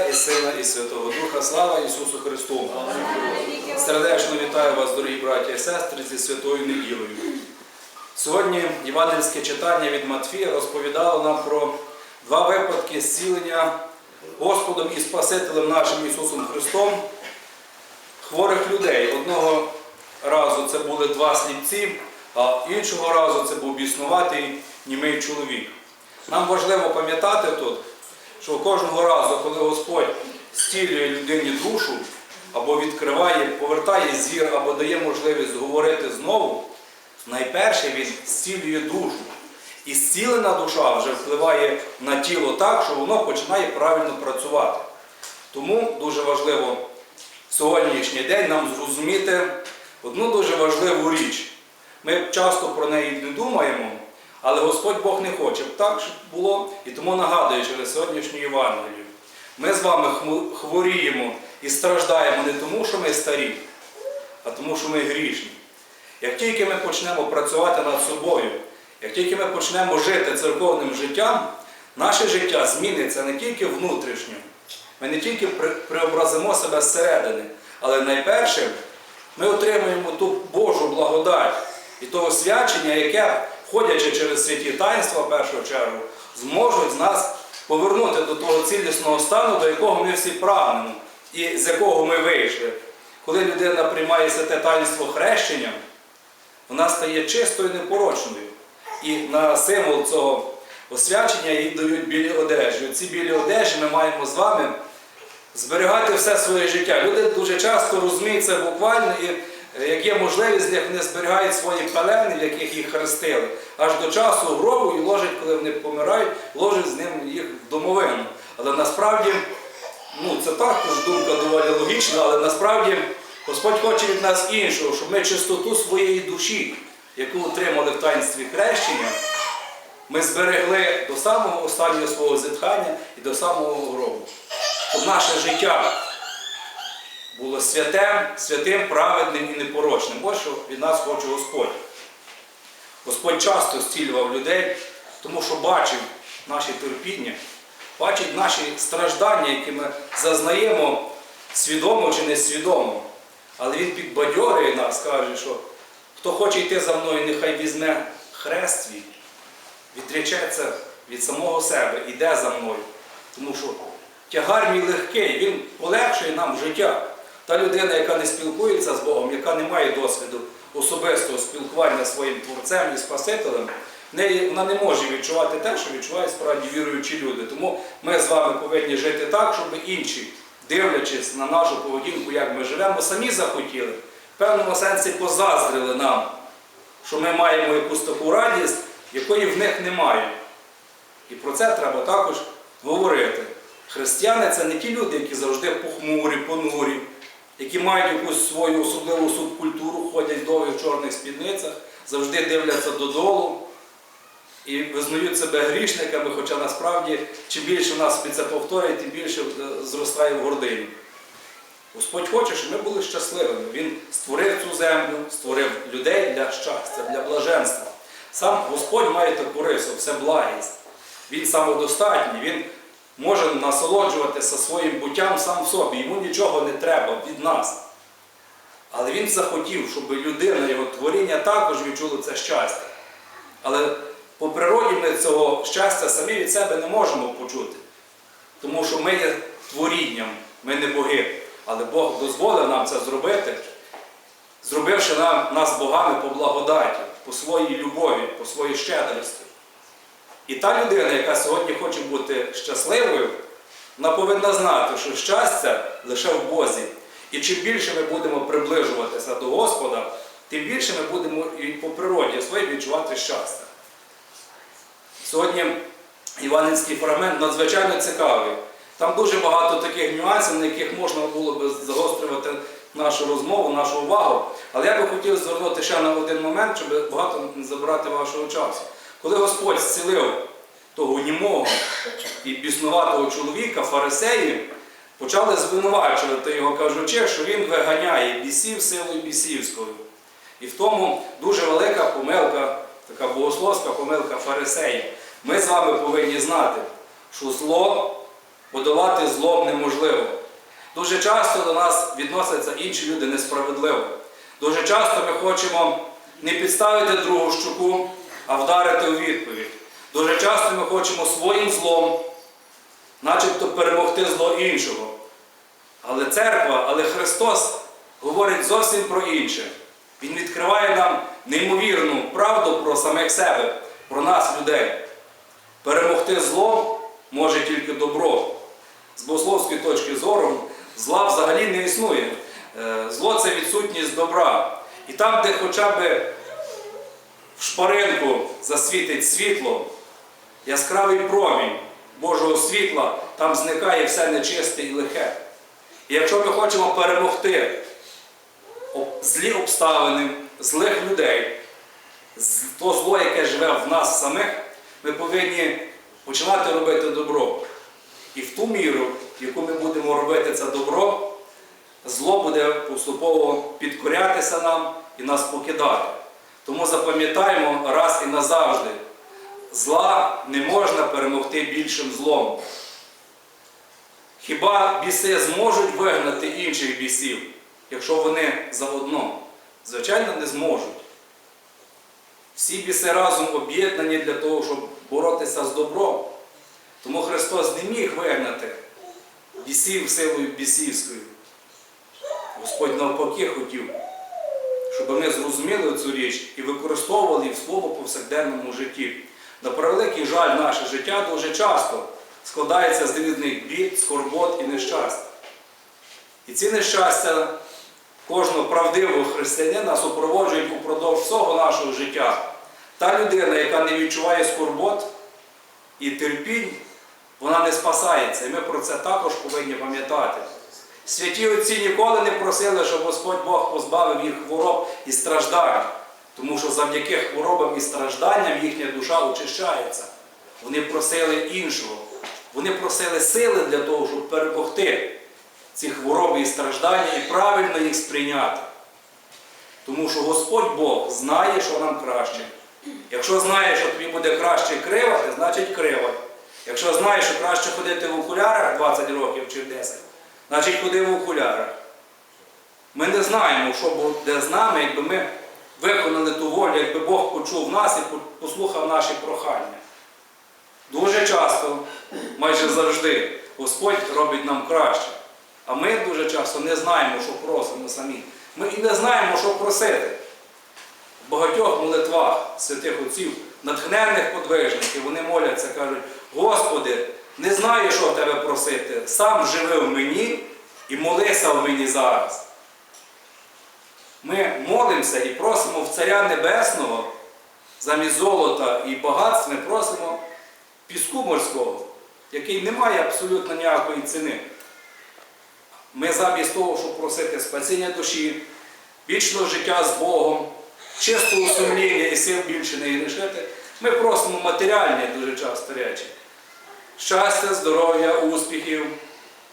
І Сина, і Святого Духа. Слава Ісусу Христу! Сердечно вітаю вас, дорогі браті і сестри, зі святою неділею. Сьогодні Євангельське читання від Матфія розповідало нам про два випадки зцілення Господом і Спасителем нашим Ісусом Христом хворих людей. Одного разу це були два сліпці, а іншого разу це був біснуватий німий чоловік. Нам важливо пам'ятати тут, що кожного разу, коли Господь зцілює людині душу, або відкриває, повертає зір, або дає можливість говорити знову, найперше він зцілює душу. І зцілена душа вже впливає на тіло так, що воно починає правильно працювати. Тому дуже важливо сьогоднішній день нам зрозуміти одну дуже важливу річ. Ми часто про неї не думаємо, але Господь Бог не хоче так, щоб було, і тому нагадує через сьогоднішню Євангелію. Ми з вами хворіємо і страждаємо не тому, що ми старі, а тому, що ми грішні. Як тільки ми почнемо працювати над собою, як тільки ми почнемо жити церковним життям, наше життя зміниться не тільки внутрішньо, ми не тільки преобразимо себе зсередини, але найперше ми отримуємо ту Божу благодать і то освячення, яке, ходячи через святі таїнства в першу чергу, зможуть з нас повернути до того цілісного стану, до якого ми всі прагнемо і з якого ми вийшли. Коли людина приймає святе таїнство хрещення, вона стає чистою і непорочною. І на символ цього освячення їй дають білі одежі. Ці білі одежі ми маємо з вами зберігати все своє життя. Люди дуже часто розуміють це буквально, і як є можливість, як вони зберігають свої пелени, в яких їх хрестили, аж до часу гробу і ложать, коли вони помирають, ложать з ним їх в домовину. Але насправді, ну це також думка доволі логічна, але насправді Господь хоче від нас іншого, щоб ми чистоту своєї душі, яку отримали в таїнстві хрещення, ми зберегли до самого останнього свого зітхання і до самого гробу. Щоб наше життя було святим, святим, праведним і непорочним. Ось що від нас хоче Господь. Господь часто зцілював людей, тому що бачив наші терпіння, бачить наші страждання, які ми зазнаємо свідомо чи несвідомо. Але Він підбадьорює нас, каже, що хто хоче йти за мною, нехай візьме хрест свій, відречеться від самого себе, іде за мною. Тому що тягар мій легкий, він полегшує нам життя. Та людина, яка не спілкується з Богом, яка не має досвіду особистого спілкування зі своїм Творцем і Спасителем, вона не може відчувати те, що відчувають справді віруючі люди. Тому ми з вами повинні жити так, щоб інші, дивлячись на нашу поведінку, як ми живемо, самі захотіли, в певному сенсі позаздрили нам, що ми маємо якусь таку радість, якої в них немає. І про це треба також говорити. Християни це не ті люди, які завжди похмурі, понурі, які мають якусь свою особливу субкультуру, ходять в чорних спідницях, завжди дивляться додолу і визнають себе грішниками, хоча насправді чим більше нас собі це повторює, тим більше е, зростає в гордині. Господь хоче, щоб ми були щасливими. Він створив цю землю, створив людей для щастя, для блаженства. Сам Господь має таку рису, це благість. Він самодостатній, він може насолоджуватися своїм буттям сам в собі. Йому нічого не треба від нас. Але він захотів, щоб людина, його творіння також відчуло це щастя. Але по природі ми цього щастя самі від себе не можемо почути. Тому що ми є творінням, ми не боги. Але Бог дозволив нам це зробити, зробивши нам, нас богами по благодаті, по своїй любові, по своїй щедрості. І та людина, яка сьогодні хоче бути щасливою, вона повинна знати, що щастя лише в Бозі. І чим більше ми будемо приближуватися до Господа, тим більше ми будемо і по природі своїй відчувати щастя. Сьогодні Іванівський фрагмент надзвичайно цікавий. Там дуже багато таких нюансів, на яких можна було б загострювати нашу розмову, нашу увагу. Але я би хотів звернути ще на один момент, щоб багато не забирати вашого часу. Коли Господь зцілив того німого і біснуватого чоловіка, фарисеї, почали звинувачувати його, кажучи, що він виганяє бісів силою бісівською. І в тому дуже велика помилка, така богословська помилка фарисеїв. Ми з вами повинні знати, що зло подолати зло неможливо. Дуже часто до нас відносяться інші люди несправедливо. Дуже часто ми хочемо не підставити другу щуку, а вдарити у відповідь. Дуже часто ми хочемо своїм злом, начебто перемогти зло іншого. Але церква, але Христос говорить зовсім про інше. Він відкриває нам неймовірну правду про самих себе, про нас, людей. Перемогти зло може тільки добро. З богословської точки зору, зла взагалі не існує. Е, Зло це відсутність добра. І там, де хоча б шпаринку засвітить світло, яскравий промінь Божого світла, там зникає все нечисте і лихе. І якщо ми хочемо перемогти злі обставини, злих людей, то зло, яке живе в нас самих, ми повинні починати робити добро. І в ту міру, в яку ми будемо робити це добро, зло буде поступово підкорятися нам і нас покидати. Тому запам'ятаємо раз і назавжди, зла не можна перемогти більшим злом. Хіба біси зможуть вигнати інших бісів, якщо вони заодно? Звичайно, не зможуть. Всі біси разом об'єднані для того, щоб боротися з добром. Тому Христос не міг вигнати бісів силою бісівською. Господь навпаки хотів, щоб ми зрозуміли цю річ і використовували її в своєму повсякденному житті. На превеликий жаль, наше життя дуже часто складається з різних бід, скорбот і нещастя. І ці нещастя кожного правдивого християнина супроводжують упродовж всього нашого життя. Та людина, яка не відчуває скорбот і терпінь, вона не спасається. І ми про це також повинні пам'ятати. Святі отці ніколи не просили, щоб Господь Бог позбавив їх хвороб і страждань, тому що завдяки хворобам і стражданням їхня душа очищається. Вони просили іншого. Вони просили сили для того, щоб перемогти ці хвороби і страждання і правильно їх сприйняти. Тому що Господь Бог знає, що нам краще. Якщо знає, що тобі буде краще кривати, значить кривай. Якщо знаєш, що краще ходити в окулярах 20 років чи 10, значить ходи в окулярах. Ми не знаємо, що буде з нами, якби ми виконали ту волю, якби Бог почув нас і послухав наші прохання. Дуже часто, майже завжди, Господь робить нам краще. А ми дуже часто не знаємо, що просимо самі. Ми і не знаємо, що просити. В багатьох молитвах святих отців, натхненних подвижників, вони моляться, кажуть, Господи, не знаю, що в тебе просити, сам живи в мені і молися в мені зараз. Ми молимося і просимо в Царя Небесного замість золота і багатств, ми просимо піску морського, який не має абсолютно ніякої ціни. Ми замість того, щоб просити спасіння душі, вічного життя з Богом, чистого сумління і сил більше не грішити, ми просимо матеріальні дуже часто речі. Щастя, здоров'я, успіхів,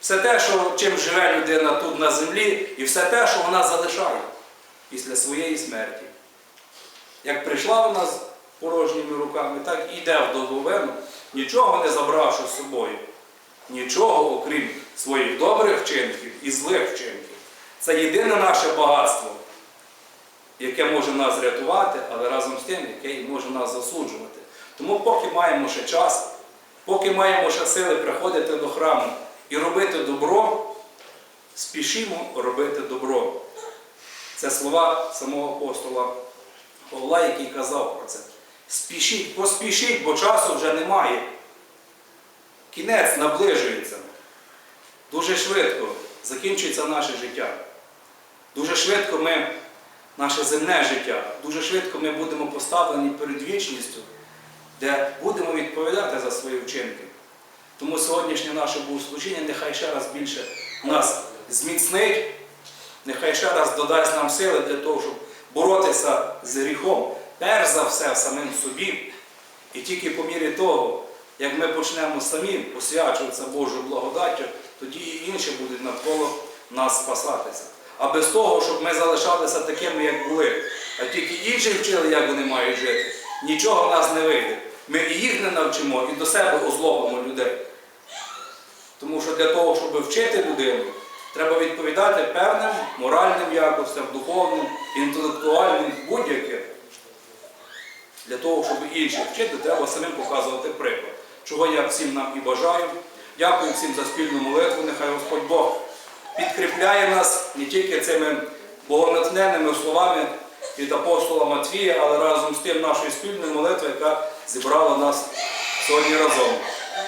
все те, що, чим живе людина тут на землі, і все те, що вона залишає після своєї смерті. Як прийшла вона з порожніми руками, так і йде в долговину, нічого не забравши з собою. Нічого, окрім своїх добрих вчинків і злих вчинків. Це єдине наше багатство, яке може нас рятувати, але разом з тим, яке може нас засуджувати. Тому поки маємо ще час, поки маємо ще сили приходити до храму і робити добро, спішімо робити добро. Це слова самого апостола Павла, який казав про це. Спішіть, поспішіть, бо часу вже немає. Кінець наближується. Дуже швидко закінчується наше життя. Дуже швидко ми, наше земне життя, дуже швидко ми будемо поставлені перед вічністю, де будемо відповідати за свої вчинки. Тому сьогоднішнє наше богослужіння нехай ще раз більше нас зміцнить, нехай ще раз додасть нам сили для того, щоб боротися з гріхом, перш за все самим собі. І тільки по мірі того, як ми почнемо самі освячуватися Божою благодаттю, тоді і інші будуть навколо нас спасатися. А без того, щоб ми залишалися такими, як були, а тільки інші вчили, як вони мають жити, нічого в нас не вийде. Ми і їх не навчимо, і до себе озлобимо людей. Тому що для того, щоб вчити людину, треба відповідати певним моральним якостям, духовним, інтелектуальним, будь-яким. Для того, щоб інших вчити, треба самим показувати приклад. Чого я всім нам і бажаю. Дякую всім за спільну молитву. Нехай Господь Бог підкріпляє нас не тільки цими богонатхненними словами від апостола Матвія, але разом з тим нашою спільною молитвою, яка зібрала нас сьогодні разом.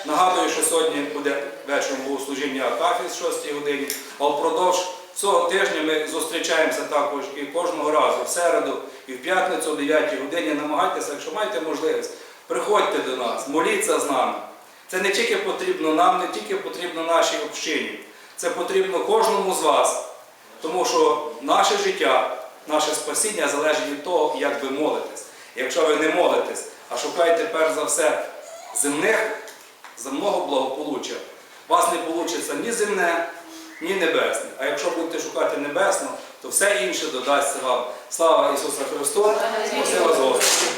Нагадую, що сьогодні буде вечором богослужіння Акафі з 6 годині, а впродовж цього тижня ми зустрічаємося також і кожного разу в середу і в п'ятницю о 9 годині. Намагайтеся, якщо маєте можливість, приходьте до нас, моліться з нами. Це не тільки потрібно нам, не тільки потрібно нашій общині. Це потрібно кожному з вас. Тому що наше життя, наше спасіння залежить від того, як ви молитесь. Якщо ви не молитесь, а шукайте перш за все земних, земного благополуччя, у вас не вийде ні земне, ні небесне. А якщо будете шукати небесне, то все інше додасться вам. Слава Ісусу Христу! Спасибо вас Господь!